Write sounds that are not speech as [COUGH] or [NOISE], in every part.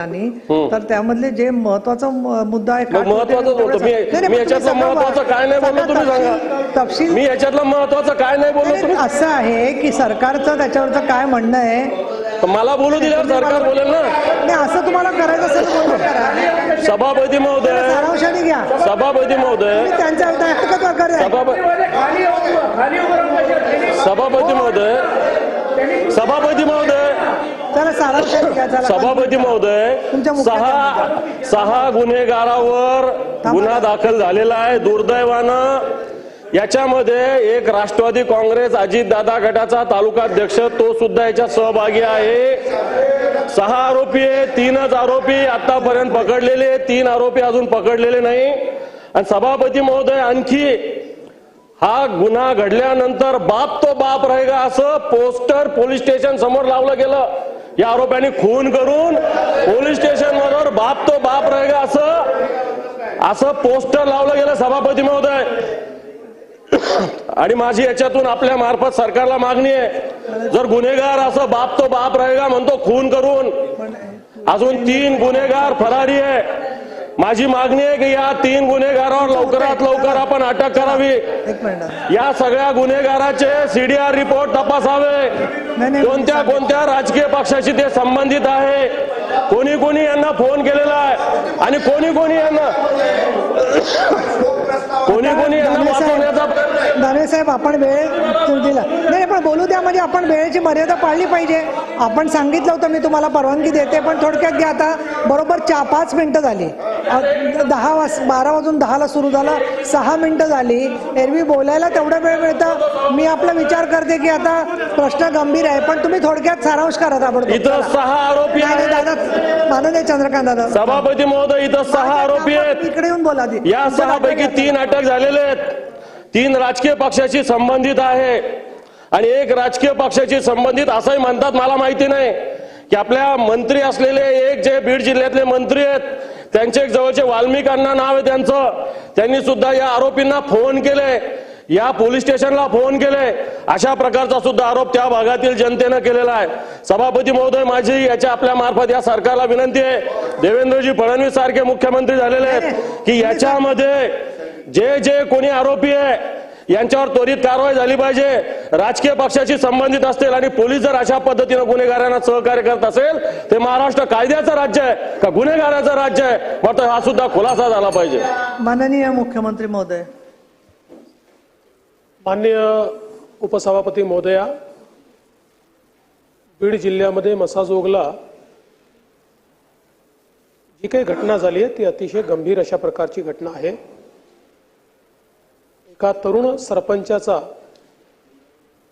तर त्यामधले जे महत्त्वाचा मुद्दा आहे महत्वाचं काय नाही बोललो तुम्ही तपशील- सांगा. तपशील मी याच्यातलं महत्वाचं काय नाही बोललो असं आहे की सरकारचं त्याच्यावरचं काय म्हणणं आहे? मला बोलू दिल्यावर सरकार बोलेल ना. नाही असं तुम्हाला करायचं असेल सभापती महोदय. सारांशाने घ्या. सभापती महोदय. त्यांच्या सभापती महोदय. सभापती महोदय चला सारांशाने घ्या चला सभापती महोदय सहा सहा गुन्हेगारावर गुन्हा दाखल झालेला आहे दुर्दैवानं. याच्यामध्ये एक राष्ट्रवादी काँग्रेस अजितदादा गटाचा तालुकाध्यक्ष तो सुद्धा याच्यात सहभागी आहे. सहा आरोपी आहे तीनच आरोपी आतापर्यंत पकडलेले तीन आरोपी अजून पकडलेले नाही. आणि सभापती महोदय आणखी हा गुन्हा घडल्यानंतर बाप तो बाप रहेगा असं पोस्टर पोलीस स्टेशन समोर लावलं गेलं. या आरोप्यांनी खून करून पोलीस स्टेशनवर बाप तो बाप रहेगा असं असं पोस्टर लावलं गेलं सभापती महोदय. आणि माझी याच्यातून आपल्या मार्फत सरकारला मागणी आहे. जर गुन्हेगार असं बाप तो बाप रहेगा म्हणतो खून करून अजून तीन गुन्हेगार फरारी आहे. माझी मागणी आहे की या तीन गुन्हेगारावर लवकरात लवकर आपण अटक करावी. या सगळ्या गुन्हेगाराचे सीडीआर रिपोर्ट तपासावे. कोणत्या कोणत्या राजकीय पक्षाशी ते संबंधित आहे? कोणी कोणी यांना फोन केलेला आहे? आणि कोणी कोणी यांना कोणी कोणी दानवे साहेब आपण वेळ दिला. नाही नाही, पण बोलू द्या म्हणजे आपण वेळेची मर्यादा पाळली पाहिजे. आपण सांगितलं होतं मी तुम्हाला परवानगी देते पण थोडक्यात घ्या आता. बरोबर चार पाच मिनिटं झाली. दहा वाज बारा वाजून दहाला सुरू झालं. सहा मिनिटं झाली. एरवी बोलायला तेवढा वेळ मिळतं. मी आपला विचार करते की आता प्रश्न गंभीर आहे पण तुम्ही थोडक्यात सारांश करा ताबडतोब. इथं सहा आरोपी आहेत. दादा माननीय चंद्रकांत दादा. सभापती महोदय इथं सहा आरोपी आहेत. इकडे येऊन बोला. या सहा पैकी तीन अटक झालेले आहेत. तीन राजकीय पक्षाशी संबंधित आहे. आणि एक राजकीय पक्षाशी संबंधित असंही म्हणतात मला माहिती नाही की आपल्या मंत्री असलेले एक जे बीड जिल्ह्यातले मंत्री आहेत त्यांचे एक जवळचे वाल्मिकांना नाव आहे त्यांचं. त्यांनी सुद्धा या आरोपींना फोन केले या पोलीस स्टेशनला फोन केले. अशा प्रकारचा सुद्धा आरोप त्या भागातील जनतेनं केलेला आहे. सभापती महोदय माझी याच्या आपल्या मार्फत या सरकारला विनंती आहे. देवेंद्रजी फडणवीस सारखे मुख्यमंत्री झालेले आहेत की याच्यामध्ये जे जे कोणी आरोपी आहे यांच्यावर त्वरित कारवाई झाली पाहिजे. राजकीय पक्षाशी संबंधित असतील आणि पोलीस जर अशा पद्धतीनं गुन्हेगारांना सहकार्य करत असेल ते महाराष्ट्र कायद्याचं राज्य आहे का गुन्हेगाराचं राज्य आहे? मात्र हा सुद्धा खुलासा झाला पाहिजे. माननीय मुख्यमंत्री महोदय. माननीय उपसभापती महोदया बीड जिल्ह्यामध्ये मसाजोगला जी काही घटना झाली आहे ती अतिशय गंभीर अशा प्रकारची घटना आहे. एका तरुण सरपंचाचा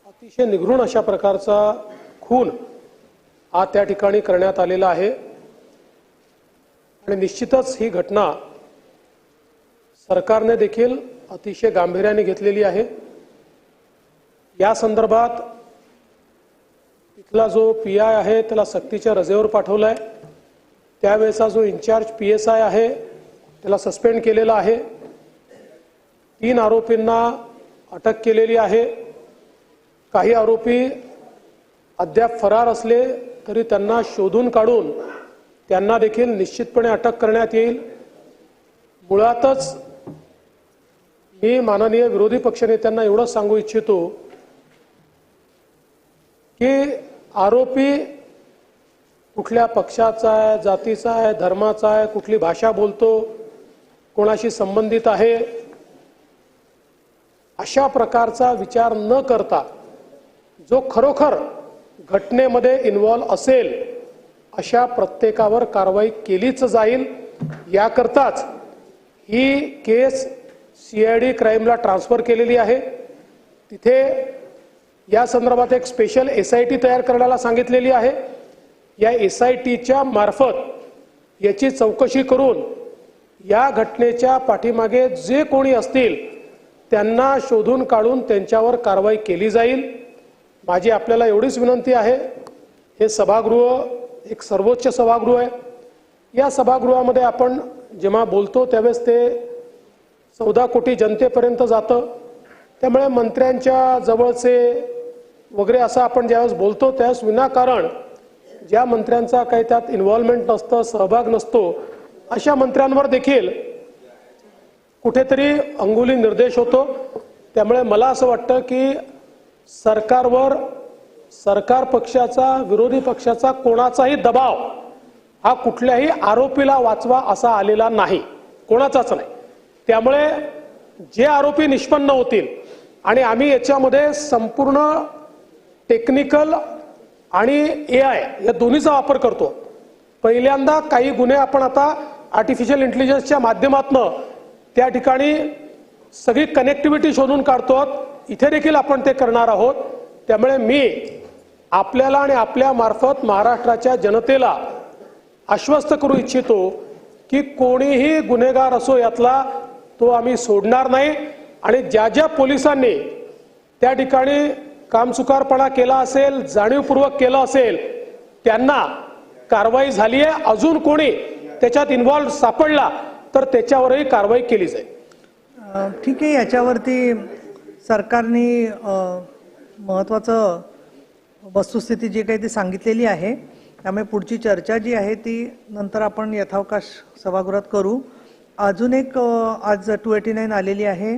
अतिशय निघृण अशा प्रकारचा खून हा त्या ठिकाणी करण्यात आलेला आहे. आणि निश्चितच ही घटना सरकारने देखील अतिशय गांभीर्याने घेतलेली आहे. या संदर्भात इथला जो पी आय आहे त्याला सक्तीच्या रजेवर पाठवलाय. त्यावेळेचा जो इन्चार्ज पी एस आय आहे त्याला सस्पेंड केलेला आहे. तीन आरोपींना अटक केलेली आहे. काही आरोपी अद्याप फरार असले तरी त्यांना शोधून काढून त्यांना देखील निश्चितपणे अटक करण्यात येईल. मुळातच मी माननीय विरोधी पक्षनेत्यांना एवढंच सांगू इच्छितो की आरोपी कुठल्या पक्षाचा आहे जातीचा आहे धर्माचा आहे कुठली भाषा बोलतो कोणाशी संबंधित आहे अशा प्रकारचा विचार न करता जो खरोखर घटनेमध्ये इन्व्हॉल्व असेल अशा प्रत्येकावर कारवाई केलीच जाईल. याकरताच ही केस सी आय डी क्राईमला ट्रान्सफर केलेली आहे. तिथे या संदर्भात एक स्पेशल एस आय टी तयार करण्याला सांगितलेली आहे. या एस आय टीच्या मार्फत याची चौकशी करून या घटनेच्या पाठीमागे जे कोणी असतील त्यांना शोधून काढून त्यांच्यावर कारवाई केली जाईल. माझी आपल्याला एवढीच विनंती आहे. हे सभागृह एक सर्वोच्च सभागृह आहे. या सभागृहामध्ये आपण जेव्हा बोलतो त्यावेळेस ते चौदा कोटी जनतेपर्यंत जातं. त्यामुळे मंत्र्यांच्या जवळचे वगैरे असं आपण ज्यावेळेस बोलतो त्यावेळेस विनाकारण ज्या मंत्र्यांचा काही त्यात इन्व्हॉल्वमेंट नसतं सहभाग नसतो अशा मंत्र्यांवर देखील कुठेतरी अंगुली निर्देश होतो. त्यामुळे मला असं वाटतं की सरकारवर सरकार पक्षाचा विरोधी पक्षाचा कोणाचाही दबाव हा कुठल्याही आरोपीला वाचवा असा आलेला नाही. कोणाचाच नाही. त्यामुळे जे आरोपी निष्पन्न होतील आणि आम्ही याच्यामध्ये संपूर्ण टेक्निकल आणि ए आय या दोन्हीचा वापर करतो. पहिल्यांदा काही गुन्हे आपण आता आर्टिफिशियल इंटेलिजन्सच्या माध्यमातनं त्या ठिकाणी सगळी कनेक्टिव्हिटी शोधून काढतो इथे देखील आपण ते करणार आहोत. त्यामुळे मी आपल्याला आणि आपल्या मार्फत महाराष्ट्राच्या जनतेला आश्वस्त करू इच्छितो की कोणीही गुन्हेगार असो यातला तो आम्ही सोडणार नाही. आणि ज्या ज्या पोलिसांनी त्या ठिकाणी कामचुकारपणा केला असेल जाणीवपूर्वक केलं असेल त्यांना कारवाई झाली आहे अजून कोणी त्याच्यात इन्व्हॉल्व सापडला तर त्याच्यावरही कारवाई केली जाईल. ठीक आहे याच्यावरती सरकारने महत्त्वाचं वस्तुस्थिती जी काही ती सांगितलेली आहे त्यामुळे पुढची चर्चा जी आहे ती नंतर आपण यथावकाश सभागृहात करू. अजून एक आज टू एटी नाईन आलेली आहे.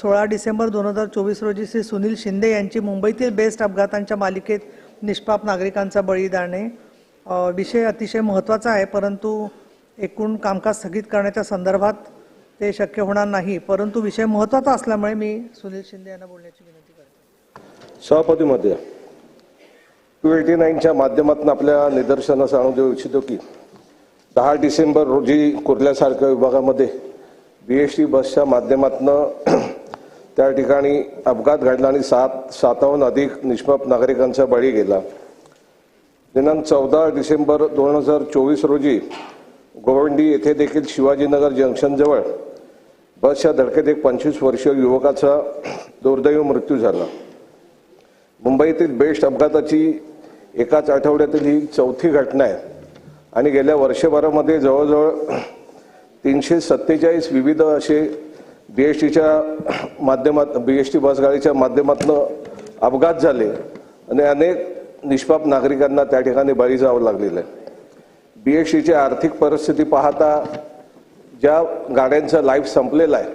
सोळा डिसेंबर दोन हजार चोवीस रोजी श्री सुनील शिंदे यांची मुंबईतील बेस्ट अपघातांच्या मालिकेत निष्पाप नागरिकांचा बळी आहे विषय अतिशय महत्त्वाचा आहे परंतु एकूण कामकाज स्थगित करण्याच्या संदर्भात ते शक्य होणार नाही. परंतु विषय महत्त्वाचा असल्यामुळे मी सुनील शिंदे यांना बोलण्याची विनंती करतो. सभापती टू एटी नाईनच्या माध्यमातून आपल्या निदर्शनास आणून देऊ इच्छितो की दहा डिसेंबर रोजी कुर्ल्यासारख्या विभागामध्ये बी एस टी बसच्या माध्यमातून [CLEARS THROAT] त्या ठिकाणी अपघात घडला आणि सात सातावन्न अधिक निष्पाप नागरिकांचा बळी गेला. दिनांक चौदा डिसेंबर दोन हजार चोवीस रोजी गोवंडी येथे देखील शिवाजीनगर जंक्शनजवळ बसच्या धडकेत एक पंचवीस वर्षीय युवकाचा दुर्दैव मृत्यू झाला. मुंबईतील बेस्ट अपघाताची एकाच आठवड्यातील ही चौथी घटना आहे. आणि गेल्या वर्षभरामध्ये जवळजवळ तीनशे सत्तेचाळीस विविध असे बी एस टीच्या माध्यमात बी एस टी बसगाडीच्या माध्यमातून अपघात झाले. आणि अनेक निष्पाप नागरिकांना त्या ठिकाणी बळी जावं लागलेलं आहे. बी एस सीची आर्थिक परिस्थिती पाहता ज्या गाड्यांचं लाईफ संपलेला आहे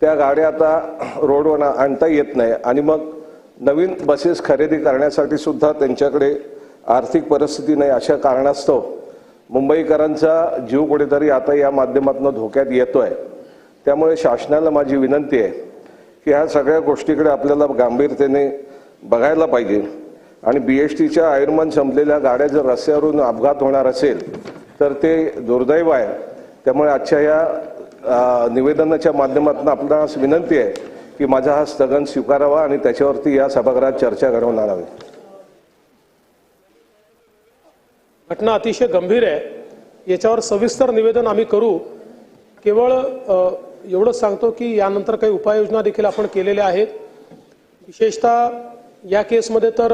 त्या गाड्या आता रोडवर आणता येत नाही आणि मग नवीन बसेस खरेदी करण्यासाठी सुद्धा त्यांच्याकडे आर्थिक परिस्थिती नाही अशा कारणास्तव मुंबईकरांचा जीव कुठेतरी आता या माध्यमातून धोक्यात येतो आहे त्यामुळे शासनाला माझी विनंती आहे की ह्या सगळ्या गोष्टीकडे आपल्याला गांभीरतेने बघायला पाहिजे. आणि बी एस टीच्या आयुर्मान संपलेल्या गाड्या जर रस्त्यावरून अपघात होणार असेल तर ते दुर्दैव आहे. त्यामुळे आजच्या या निवेदनाच्या माध्यमातून आपणास विनंती आहे की माझा हा स्थगन स्वीकारावा आणि त्याच्यावरती या सभागृहात चर्चा घडवून आणावी. घटना अतिशय गंभीर आहे. याच्यावर सविस्तर निवेदन आम्ही करू. केवळ एवढंच सांगतो की यानंतर काही उपाययोजना देखील आपण केलेल्या आहेत. विशेषतः या केसमध्ये तर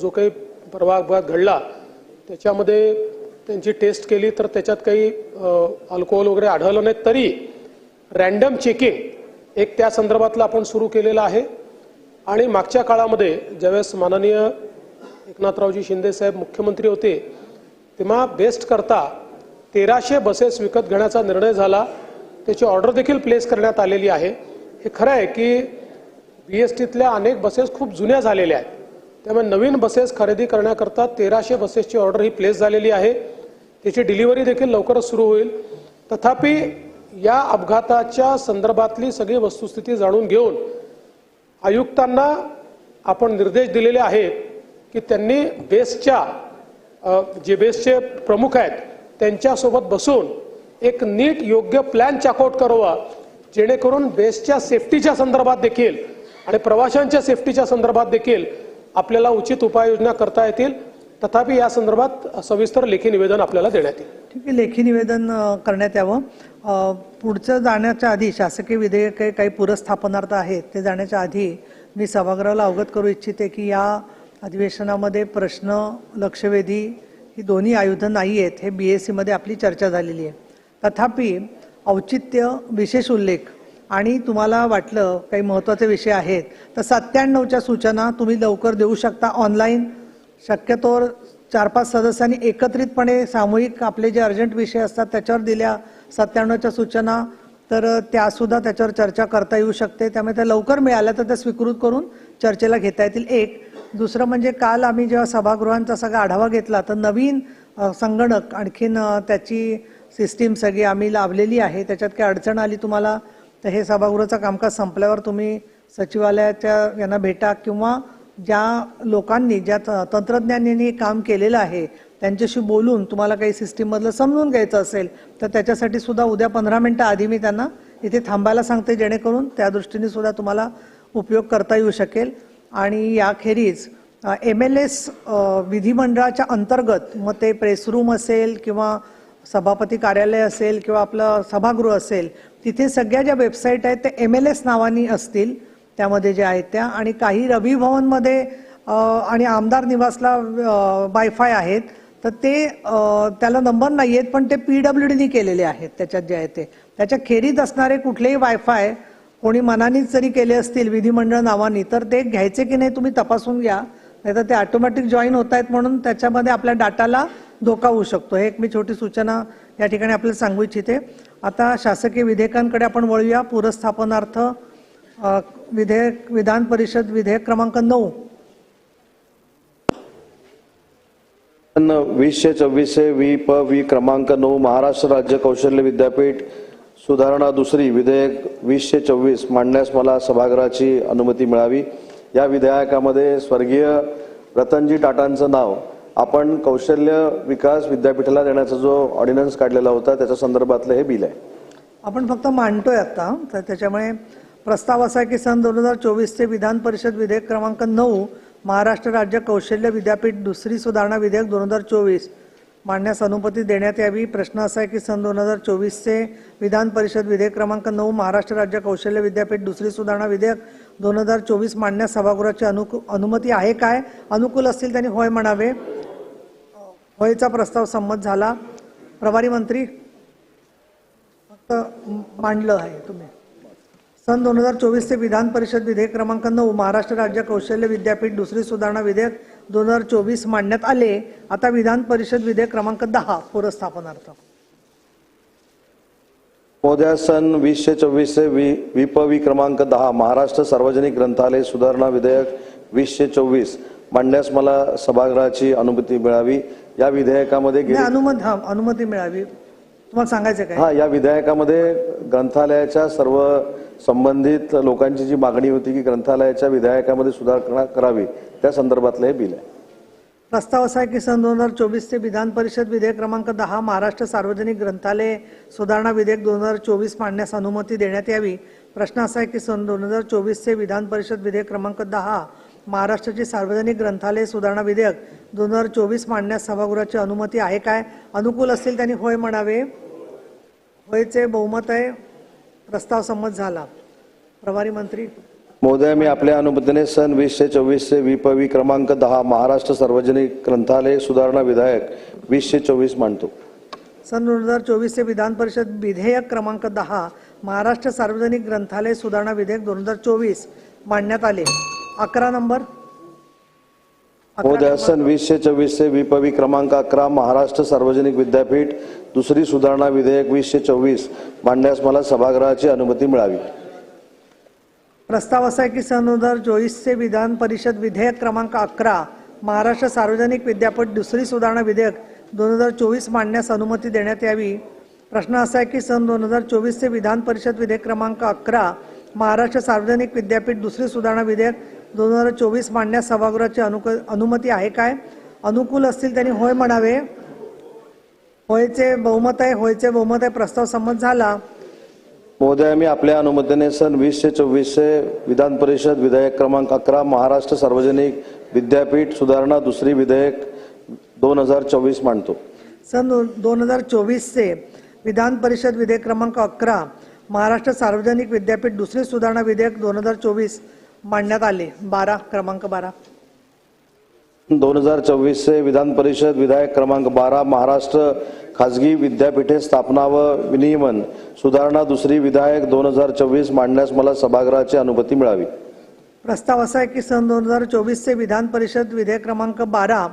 जो काही परवा अपघात घडला त्याच्यामध्ये त्यांची टेस्ट केली तर त्याच्यात काही अल्कोहोल वगैरे आढळलं नाही तरी रॅन्डम चेकिंग एक त्या संदर्भातलं आपण सुरू केलेलं आहे. आणि मागच्या काळामध्ये ज्यावेळेस माननीय एकनाथरावजी शिंदे साहेब मुख्यमंत्री होते तेव्हा बेस्ट करता तेराशे बसेस विकत घेण्याचा निर्णय झाला. त्याची ऑर्डर देखील प्लेस करण्यात आलेली आहे. हे खरं आहे की एस टीतल्या अनेक बसेस खूप जुन्या झालेल्या आहेत. त्यामुळे नवीन बसेस खरेदी करण्याकरता तेराशे बसेसची ऑर्डर ही प्लेस झालेली आहे. त्याची डिलिव्हरी देखील लवकरच सुरू होईल. तथापि या अपघाताच्या संदर्भातली सगळी वस्तुस्थिती जाणून घेऊन आयुक्तांना आपण निर्देश दिलेले आहेत की त्यांनी बेस्टच्या जे बेस्टचे प्रमुख आहेत त्यांच्यासोबत बसून एक नीट योग्य प्लॅन चॅकआउट करावा जेणेकरून बेस्टच्या सेफ्टीच्या संदर्भात देखील आणि प्रवाशांच्या सेफ्टीच्या संदर्भात देखील आपल्याला उचित उपाययोजना करता येतील. तथापि या संदर्भात सविस्तर लेखी निवेदन आपल्याला देण्यात येईल. ठीक आहे लेखी निवेदन करण्यात यावं. पुढचं जाण्याच्या आधी शासकीय विधेयके काही पुरस्थापनार्थ आहेत ते जाण्याच्या आधी मी सभागृहाला अवगत करू इच्छिते की या अधिवेशनामध्ये प्रश्न लक्षवेधी ही दोन्ही आयुधं नाही आहेत हे बी एस सीमध्ये आपली चर्चा झालेली आहे. तथापि औचित्य विशेष उल्लेख आणि तुम्हाला वाटलं काही महत्त्वाचे विषय आहेत तर सत्त्याण्णवच्या सूचना तुम्ही लवकर देऊ शकता ऑनलाईन. शक्यतोवर चार पाच सदस्यांनी एकत्रितपणे सामूहिक आपले जे अर्जंट विषय असतात त्याच्यावर दिल्या सत्त्याण्णवच्या सूचना तर त्यासुद्धा त्याच्यावर चर्चा करता येऊ शकते. त्यामुळे त्या लवकर मिळाल्या तर त्या स्वीकृत करून चर्चेला घेता येतील. एक दुसरं म्हणजे काल आम्ही जेव्हा सभागृहांचा सगळा आढावा घेतला तर नवीन संगणक आणखीन त्याची सिस्टीम सगळी आम्ही लावलेली आहे. त्याच्यात काही अडचण आली तुम्हाला तर हे सभागृहाचं कामकाज संपल्यावर तुम्ही सचिवालयाच्या यांना भेटा किंवा ज्या लोकांनी ज्या त- काम केलेलं आहे त्यांच्याशी बोलून तुम्हाला काही सिस्टीममधलं समजून घ्यायचं असेल तर त्याच्यासाठी सुद्धा उद्या पंधरा मिनटं आधी मी त्यांना इथे थांबायला सांगते जेणेकरून त्या दृष्टीने सुद्धा तुम्हाला उपयोग करता येऊ शकेल. आणि याखेरीज एम एल एस विधिमंडळाच्या अंतर्गत मग ते प्रेस रूम असेल किंवा सभापती कार्यालय असेल किंवा आपलं सभागृह असेल तिथे सगळ्या ज्या वेबसाईट आहेत त्या एम एल एस नावानी असतील त्यामध्ये ज्या आहेत त्या. आणि काही रवी भवनमध्ये आणि आमदार निवासला वायफाय आहेत तर ते त्याला नंबर नाही आहेत पण ते पी डब्ल्यू डीनी केलेले आहेत त्याच्यात जे आहे ते. त्याच्या खेरीत असणारे कुठलेही वायफाय कोणी मनानेच जरी केले असतील विधिमंडळ नावानी तर ते घ्यायचे की नाही तुम्ही तपासून घ्या. नाहीतर ते ऑटोमॅटिक जॉईन होत आहेत म्हणून त्याच्यामध्ये आपल्या डाटाला धोका होऊ शकतो. हे एक मी छोटी सूचना या ठिकाणी आपल्याला सांगू इच्छिते. आता शासकीय विधेयकांकडे आपण वळूया. पुरस्थापनार्थ विधेयक विधान परिषद विधेयक क्रमांक नऊ. वीसशे चोवीसशे वी प वी क्रमांक नऊ महाराष्ट्र राज्य कौशल्य विद्यापीठ सुधारणा दुसरी विधेयक वीसशे चोवीस मांडण्यास मला सभागृहाची अनुमती मिळावी. या विधेयकामध्ये स्वर्गीय रतनजी टाटांचं नाव आपण कौशल्य विकास विद्यापीठाला देण्याचा जो ऑर्डिनन्स काढलेला होता त्याच्या संदर्भातलं हे बिल आहे. आपण फक्त मांडतोय आता तर त्याच्यामुळे प्रस्ताव असा आहे की सन दोन हजार चोवीसचे विधान परिषद विधेयक क्रमांक नऊ महाराष्ट्र राज्य कौशल्य विद्यापीठ दुसरी सुधारणा विधेयक दोन हजार चोवीस मांडण्यास अनुमती देण्यात यावी. प्रश्न असा आहे की सन दोन हजार चोवीसचे विधान परिषद विधेयक क्रमांक नऊ महाराष्ट्र राज्य कौशल्य विद्यापीठ दुसरी सुधारणा विधेयक दोन हजार चोवीस मांडण्यास सभागृहाची अनुकू अनुमती आहे काय? अनुकूल असतील त्यांनी होय म्हणावे. होयचा प्रस्ताव संमत झाला. प्रभारी मंत्री फक्त मांडलं आहे तुम्ही. सन दोन हजार चोवीसचे विधान परिषद विधेयक क्रमांक नऊ महाराष्ट्र राज्य कौशल्य विद्यापीठ दुसरी सुधारणा विधेयक दोन हजार चोवीस मांडण्यात आले. आता विधान परिषद विधेयक क्रमांक दहा पुरस्थापनार्थ. महोदया सन वीसशे चोवीसचे वी वी प वी क्रमांक दहा महाराष्ट्र सार्वजनिक ग्रंथालय सुधारणा विधेयक वीसशे चोवीस. मांडण्यास मला सभागृहाची अनुमती मिळावी. या विधेयकामध्ये अनुमती अनुमती मिळावी. तुम्हाला सांगायचं काय? हा या विधेयकामध्ये ग्रंथालयाच्या सर्व संबंधित लोकांची जी मागणी होती की ग्रंथालयाच्या विधेयकामध्ये सुधारणा करावी. त्या संदर्भातलं हे बिल आहे. प्रस्ताव असा आहे की सन दोन हजार चोवीसचे विधान परिषद विधेयक क्रमांक दहा महाराष्ट्र सार्वजनिक ग्रंथालय सुधारणा विधेयक दोन हजार चोवीस मांडण्यास अनुमती देण्यात यावी. प्रश्न असा आहे की सन दोन हजार चोवीसचे विधान परिषद विधेयक क्रमांक दहा महाराष्ट्राचे सार्वजनिक ग्रंथालय सुधारणा विधेयक दोन हजार चोवीस मांडण्यास सभागृहाची अनुमती आहे काय? अनुकूल असतील त्यांनी होय म्हणावे. होयचे बहुमत आहे. प्रस्ताव संमत झाला. प्रभारी मंत्री महोदय मी आपल्या अनुमतीने सन वीसशे चोवीसचे वी प वी क्रमांक दहा महाराष्ट्र सार्वजनिक ग्रंथालय सुधारणा विधेयक वीसशे चोवीस मांडतो. सन दोन हजार चोवीसचे विधान परिषद विधेयक क्रमांक दहा महाराष्ट्र सार्वजनिक ग्रंथालय सुधारणा विधेयक दोन हजार चोवीस मांडण्यात आले. अकरा नंबर. महोदय सन वीसशे चोवीसचे वी प वी क्रमांक अकरा महाराष्ट्र सार्वजनिक विद्यापीठ दुसरी सुधारणा विधेयक वीसशे चोवीस मांडण्यास मला सभागृहाची अनुमती मिळावी. प्रस्ताव असा आहे की सन दोन हजार चोवीसचे विधान परिषद विधेयक क्रमांक अकरा महाराष्ट्र सार्वजनिक विद्यापीठ दुसरी सुधारणा विधेयक दोन हजार चोवीस मांडण्यास अनुमती देण्यात यावी. प्रश्न असा आहे की सन दोन हजार चोवीसचे विधान परिषद विधेयक क्रमांक अकरा महाराष्ट्र सार्वजनिक विद्यापीठ दुसरी सुधारणा विधेयक दोन हजार चोवीस मांडण्यास सभागृहाची अनुक अनुमती आहे काय? अनुकूल असतील त्यांनी होय म्हणावे. होयचे बहुमत आहे होयचे बहुमत आहे प्रस्ताव संमत झाला. महोदय मी आपल्या अनुमतीने सन वीसशे चोवीसशे विधान परिषद विधेयक क्रमांक अकरा महाराष्ट्र सार्वजनिक विद्यापीठ सुधारणा दुसरी विधेयक दोन हजार चोवीस मांडतो. सन दोन दोन हजार चोवीसचे विधान परिषद विधेयक क्रमांक अकरा महाराष्ट्र सार्वजनिक विद्यापीठ दुसरी सुधारणा विधेयक दोन हजार चोवीस मांडण्यात आले. बारा क्रमांक बारा. दोन हजार चोवीसचे विधान परिषद विधायक क्रमांक बारा महाराष्ट्र खाजगी विद्यापीठे स्थापना व विनियमन सुधारणा दुसरी विधायक दोन हजार चोवीस मांडण्यास मला सभागृहाची अनुमती मिळावी. प्रस्ताव असा आहे की सन दोन हजार चोवीसचे विधान परिषद विधेयक क्रमांक बारा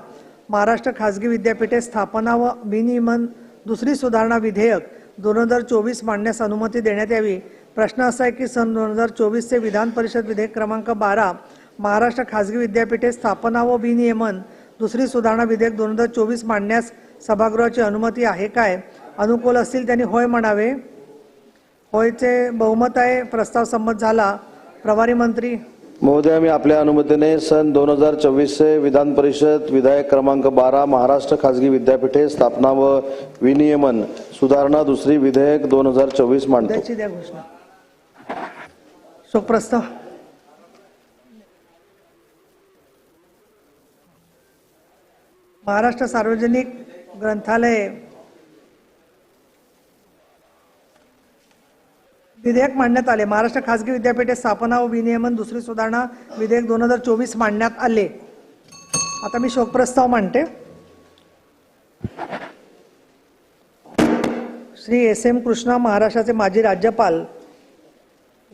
महाराष्ट्र खाजगी विद्यापीठे स्थापना व विनियमन दुसरी सुधारणा विधेयक दोन हजार चोवीस मांडण्यास अनुमती देण्यात यावी. प्रश्न असा आहे की सन दोन हजार चोवीसचे विधान परिषद विधेयक क्रमांक बारा महाराष्ट्र खाजगी विद्यापीठे स्थापना व विनियमन दुसरी सुधारणा विधेयक दोन हजार चोवीस मांडण्यास सभागृहाची अनुमती आहे काय? अनुकूल असतील त्यांनी होय म्हणावे. होयचे बहुमत आहे प्रस्ताव संमत झाला. प्रभारी मंत्री. महोदया मी आपल्या अनुमतीने सन दोन हजार चोवीसचे विधान परिषद विधायक क्रमांक बारा महाराष्ट्र खाजगी विद्यापीठे स्थापना व विनियमन सुधारणा दुसरी विधेयक दोन हजार चोवीस मांडतो. द्या घोषणा. शोकप्रस्ताव. महाराष्ट्र सार्वजनिक ग्रंथालय. विधेयक मांडण्यात आले. महाराष्ट्र खासगी विद्यापीठे स्थापना व विनियमन दुसरी सुधारणा विधेयक दोन हजार चोवीस मांडण्यात आले. आता मी शोकप्रस्ताव मांडते. श्री एस एम कृष्णा महाराष्ट्राचे माजी राज्यपाल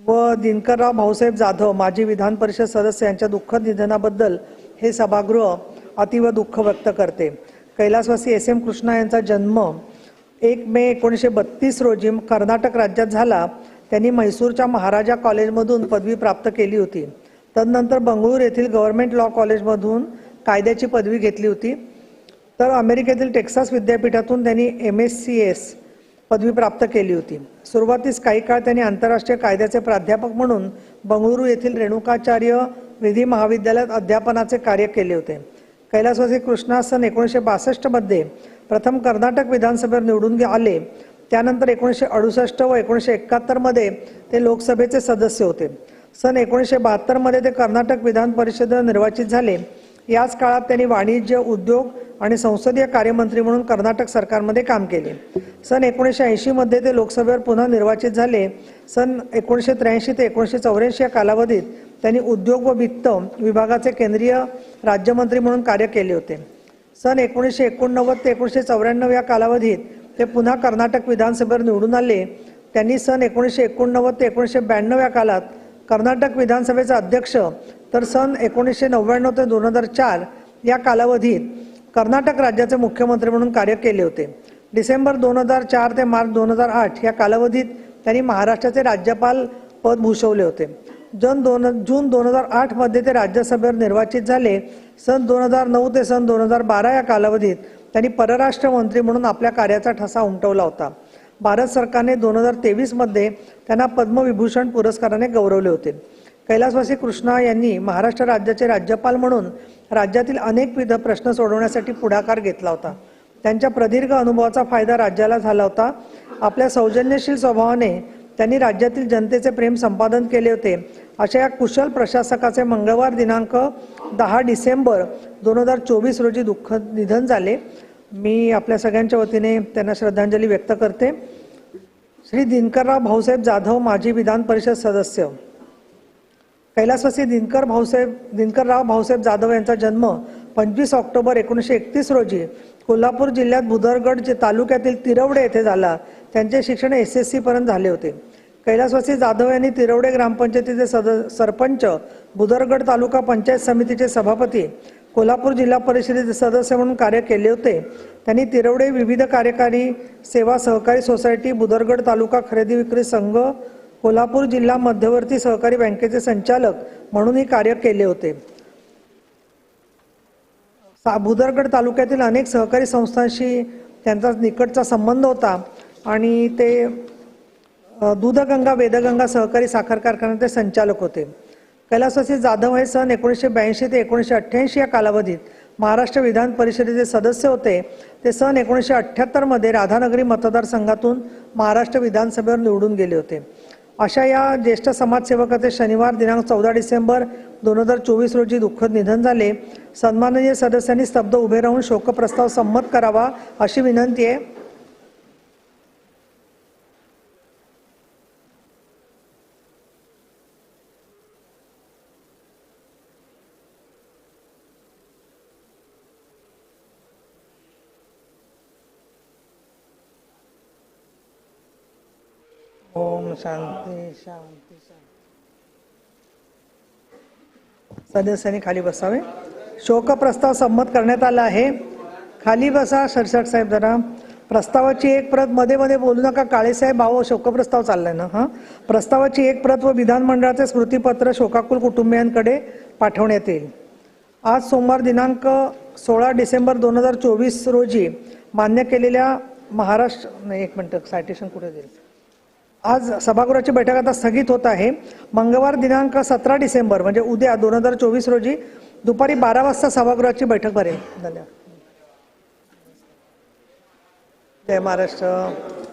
व दिनकरराव भाऊसाहेब जाधव माजी विधान परिषद सदस्य यांच्या दुःखद निधनाबद्दल हे सभागृह अतिव दुःख व्यक्त करते. कैलासवासी एस. एम. कृष्णा यांचा जन्म एक मे एकोणीसशे बत्तीस रोजी कर्नाटक राज्यात झाला. त्यांनी म्हैसूरच्या महाराजा कॉलेजमधून पदवी प्राप्त केली होती. तदनंतर बंगळूर येथील गव्हर्नमेंट लॉ कॉलेजमधून कायद्याची पदवी घेतली होती. तर अमेरिकेतील टेक्सास विद्यापीठातून त्यांनी एम. एस. सी. एस. पदवी प्राप्त केली होती. सुरुवातीस काही काळ त्यांनी आंतरराष्ट्रीय कायद्याचे प्राध्यापक म्हणून बंगळुरू येथील रेणुकाचार्य विधी महाविद्यालयात अध्यापनाचे कार्य केले होते. कैलासवासी कृष्णा सन एकोणीसशे बासष्टमध्ये प्रथम कर्नाटक विधानसभेवर निवडून आले. त्यानंतर एकोणीसशे अडुसष्ट व एकोणीसशे एकाहत्तरमध्ये ते लोकसभेचे सदस्य होते. सन एकोणीसशे बहात्तरमध्ये ते कर्नाटक विधान परिषदेवर निर्वाचित झाले. याच काळात त्यांनी वाणिज्य उद्योग आणि संसदीय कार्यमंत्री म्हणून कर्नाटक सरकारमध्ये काम केले. सन एकोणीसशे ऐंशीमध्ये ते लोकसभेवर पुन्हा निर्वाचित झाले. सन एकोणीसशे त्र्याऐंशी ते एकोणीसशे चौऱ्याऐंशी या कालावधीत त्यांनी उद्योग व वित्त विभागाचे केंद्रीय राज्यमंत्री म्हणून कार्य केले होते. सन एकोणीसशे एकोणनव्वद ते एकोणीसशे चौऱ्याण्णव या कालावधीत ते पुन्हा कर्नाटक विधानसभेवर निवडून आले. त्यांनी सन एकोणीसशे एकोणनव्वद ते एकोणीसशे ब्याण्णव या कालात कर्नाटक विधानसभेचा अध्यक्ष तर सन एकोणीसशे नव्याण्णव ते दोन हजार चार या कालावधीत कर्नाटक राज्याचे मुख्यमंत्री म्हणून कार्य केले होते. डिसेंबर दोन हजार चार ते मार्च दोन हजार आठ या कालावधीत त्यांनी महाराष्ट्राचे राज्यपाल पद भूषवले होते. जन दोन जून दोन हजार आठमध्ये ते राज्यसभेवर निर्वाचित झाले. सन दोन हजार नऊ ते सन दोन हजार बारा या कालावधीत त्यांनी परराष्ट्र मंत्री म्हणून आपल्या कार्याचा ठसा उमटवला होता. भारत सरकारने दोन हजार तेवीसमध्ये त्यांना पद्मविभूषण पुरस्काराने गौरवले होते. कैलासवासी कृष्णा यांनी महाराष्ट्र राज्याचे राज्यपाल म्हणून राज्यातील अनेकविध प्रश्न सोडवण्यासाठी पुढाकार घेतला होता. त्यांच्या प्रदीर्घ अनुभवाचा फायदा राज्याला झाला होता. आपल्या सौजन्यशील स्वभावाने त्यांनी राज्यातील जनतेचे प्रेम संपादन केले होते. अशा या कुशल प्रशासकाचे मंगळवार दिनांक दहा डिसेंबर दोन हजार चोवीस रोजी दुःख निधन झाले. मी आपल्या सगळ्यांच्या वतीने त्यांना श्रद्धांजली व्यक्त करते. श्री दिनकरराव भाऊसाहेब जाधव माजी विधान परिषद सदस्य. कैलासवासी दिनकर भाऊसाहेब दिनकरराव भाऊसाहेब जाधव यांचा जन्म पंचवीस ऑक्टोबर एकोणीसशे एकतीस रोजी कोल्हापूर जिल्ह्यात भुदरगड जे तालुक्यातील तिरवडे येथे झाला त्यांचे शिक्षण एस एस सीपर्यंत झाले होते. कैलासवासी जाधव यांनी तिरवडे ग्रामपंचायतीचे सद सरपंच भुदरगड तालुका पंचायत समितीचे सभापती कोल्हापूर जिल्हा परिषदेचे सदस्य म्हणून कार्य केले होते. त्यांनी तिरवडे विविध कार्यकारी सेवा सहकारी सोसायटी बुदरगड तालुका खरेदी विक्री संघ कोल्हापूर जिल्हा मध्यवर्ती सहकारी बँकेचे संचालक म्हणूनही कार्य केले होते. साबुदरगड तालुक्यातील अनेक सहकारी संस्थांशी त्यांचा निकटचा संबंध होता आणि ते दूधगंगा वेदगंगा सहकारी साखर कारखान्याचे संचालक होते. कैलासवासी जाधव हे सन एकोणीसशे ब्याऐंशी ते एकोणीसशे अठ्ठ्याऐंशी या कालावधीत महाराष्ट्र विधान परिषदेचे सदस्य होते. ते सन एकोणीसशे अठ्ठ्याहत्तरमध्ये राधानगरी मतदारसंघातून महाराष्ट्र विधानसभेवर निवडून गेले होते. अशा या ज्येष्ठ समाजसेवकाचे शनिवार दिनांक चौदा डिसेंबर दोन हजार चोवीस रोजी दुःखद निधन झाले. सन्माननीय सदस्यांनी स्तब्ध उभे राहून शोकप्रस्ताव संमत करावा अशी विनंती आहे. शांती शांती शांती. सदस्यांनी खाली बसावे. शोकप्रस्ताव संमत करण्यात आला आहे. खाली बसा सरसट साहेब जरा. प्रस्तावाची एक प्रत मध्ये मध्ये बोलू नका. काळेसाहेब भाऊ शोकप्रस्ताव चाललाय ना हां? प्रस्तावाची एक प्रत व विधानमंडळाचे स्मृतीपत्र शोकाकुल कुटुंबियांकडे पाठवण्यात येईल. आज सोमवार दिनांक सोळा डिसेंबर दोन हजार चोवीस रोजी मान्य केलेल्या महाराष्ट्र नाही एक मिनटं सायटेशन कुठे देईल? आज सभागृहाची बैठक आता स्थगित होत आहे. मंगळवार दिनांक सतरा डिसेंबर म्हणजे उद्या दोन हजार चोवीस रोजी दुपारी बारा वाजता सभागृहाची बैठक भरेल. धन्यवाद. जय महाराष्ट्र.